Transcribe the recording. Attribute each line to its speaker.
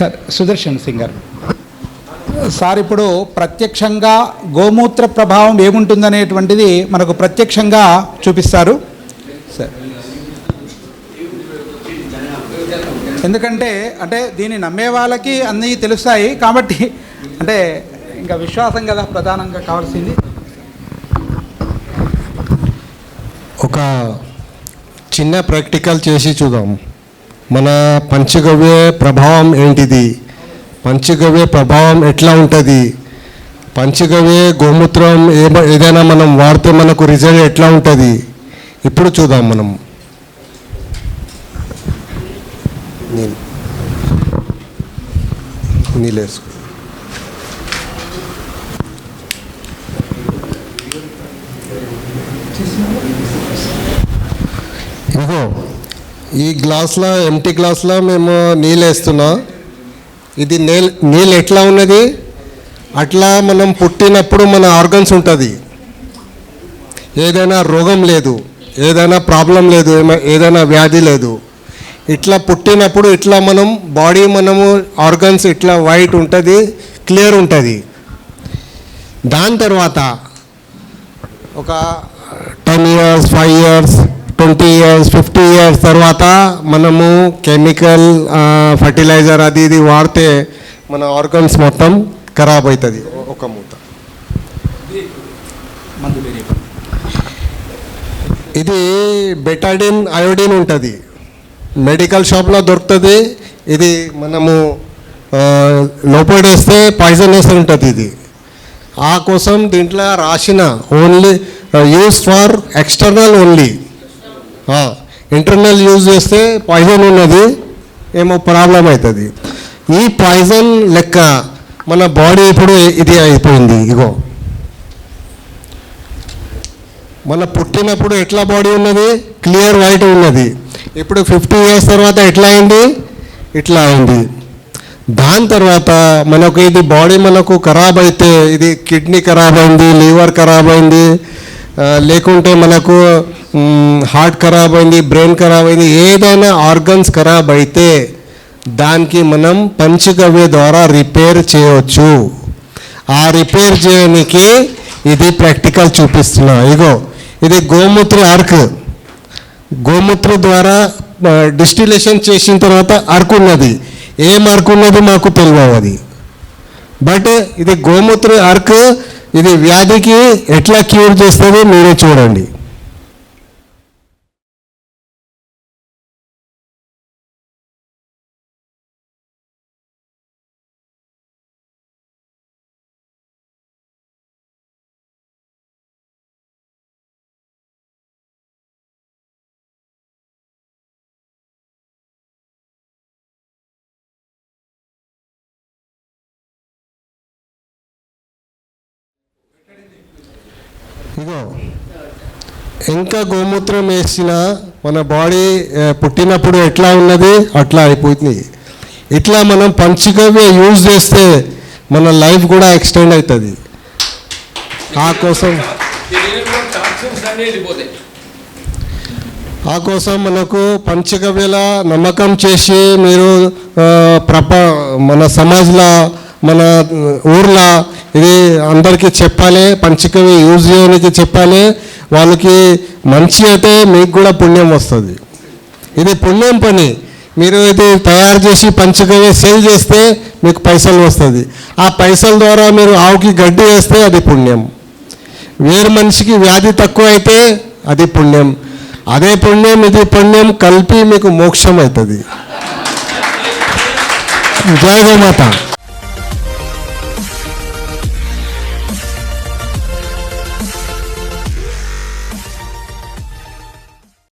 Speaker 1: Sir Sudarshan Singh గారు. Sir ఇప్పుడు ప్రత్యక్షంగా గోమూత్ర ప్రభావం ఏముంటుందనేటువంటిది మనకు ప్రత్యక్షంగా చూపిస్తారు. సార్. ఎందుకంటే అంటే దీన్ని నమ్మే వాళ్ళకి అన్నీ తెలుస్తాయి కాబట్టి అంటే ఇంకా విశ్వాసం కదా ప్రధానంగా కావాల్సింది.
Speaker 2: ఒక చిన్న ప్రాక్టికల్ చేసి చూద్దాము మన పంచగవ్య ప్రభావం ఏంటిది? పంచగవ్య ప్రభావం ఎట్లా ఉంటుంది? పంచగవ్య గోమూత్రం ఏ ఏదైనా మనం వాడితే మనకు రిజల్ట్ ఎట్లా ఉంటుంది? ఇప్పుడు చూద్దాం మనం. నీళ్ళు నీళ్ళు వేసుకో ఇదిగో ఈ గ్లాస్లో ఎంటీ గ్లాస్లో మేము నీళ్ళు వేస్తున్నాం. ఇది నీళ్ళు నీళ్ళు ఎట్లా ఉన్నది? అట్లా మనం పుట్టినప్పుడు మన ఆర్గన్స్ ఉంటుంది. ఏదైనా రోగం లేదు ఏదైనా ప్రాబ్లం లేదు ఏదైనా వ్యాధి లేదు. ఇట్లా పుట్టినప్పుడు ఇట్లా మనం బాడీ మనము ఆర్గన్స్ ఇట్లా వైట్ ఉంటుంది క్లియర్ ఉంటుంది. దాని తర్వాత ఒక ten years five years twenty years fifty years తర్వాత మనము కెమికల్ ఫర్టిలైజర్ అది ఇది వాడితే మన ఆర్గన్స్ మొత్తం ఖరాబ్ అవుతుంది ఒక మూత. ఇది బెటాడిన్ అయోడిన్ ఉంటుంది. మెడికల్ షాప్లో దొరుకుతుంది ఇది మనము లోపడేస్తే పాయిజనస్ ఉంటుంది ఇది. ఆ కోసం దీంట్లో రాసిన only use for external only internal use చేస్తే పాయిజన్ ఉన్నది ఏమో ప్రాబ్లం అవుతుంది ఈ పాయిజన్ లెక్క మన బాడీ ఇప్పుడు ఇది అయిపోయింది ఇగో. మన పుట్టినప్పుడు ఎట్లా బాడీ ఉన్నది? క్లియర్ వైట్ ఉన్నది. ఇప్పుడు ఫిఫ్టీ ఇయర్స్ తర్వాత ఎట్లా అయింది? ఇట్లా అయింది. దాని తర్వాత మనకు ఇది బాడీ మనకు ఖరాబ్ అయితే ఇది కిడ్నీ ఖరాబ్ అయింది లివర్ ఖరాబ్ అయింది లేకుంటే మనకు హార్ట్ ఖరాబ్ అయింది బ్రెయిన్ ఖరాబ్ అయింది ఏదైనా ఆర్గన్స్ ఖరాబ్ అయితే దానికి మనం పంచగవ్య ద్వారా రిపేర్ చేయవచ్చు. ఆ రిపేర్ చేయడానికి ఇది ప్రాక్టికల్ చూపిస్తున్నా. ఇగో ఇది గోమూత్ర అర్క్ గోమూత్ర ద్వారా డిస్టిలేషన్ చేసిన తర్వాత అర్క్ ఉన్నది. ఏం అర్క్ ఉన్నది మాకు తెలియదు అది. బట్ ఇది గోమూత్ర అర్క్ ఇది వ్యాధికి ఎట్లా క్యూర్ చేస్తుందో మీరే చూడండి. ఇగో ఇంకా గోమూత్రం వేసిన మన బాడీ పుట్టినప్పుడు ఎట్లా ఉన్నది? అట్లా అయిపోతుంది ఇట్లా మనం పంచగవ్య యూజ్ చేస్తే మన లైఫ్ కూడా ఎక్స్టెండ్ అవుతుంది. ఆ కోసం ఆ కోసం మనకు పంచగవ్యల నమ్మకం చేసి మీరు ప్రప మన సమాజ్లో మన ఊర్లో ఇది అందరికీ చెప్పాలి పంచికవి యూజ్ చేయడానికి చెప్పాలి వాళ్ళకి మంచి అయితే మీకు కూడా పుణ్యం వస్తుంది. ఇది పుణ్యం పని. మీరు ఇది తయారు చేసి పంచగవ్య సేల్ చేస్తే మీకు పైసలు వస్తుంది. ఆ పైసల ద్వారా మీరు ఆవుకి గడ్డి వేస్తే అది పుణ్యం. వేరు మనిషికి వ్యాధి తక్కువ అయితే అది పుణ్యం. అదే పుణ్యం ఇది పుణ్యం కలిపి మీకు మోక్షం అవుతుంది. జయ గోమాత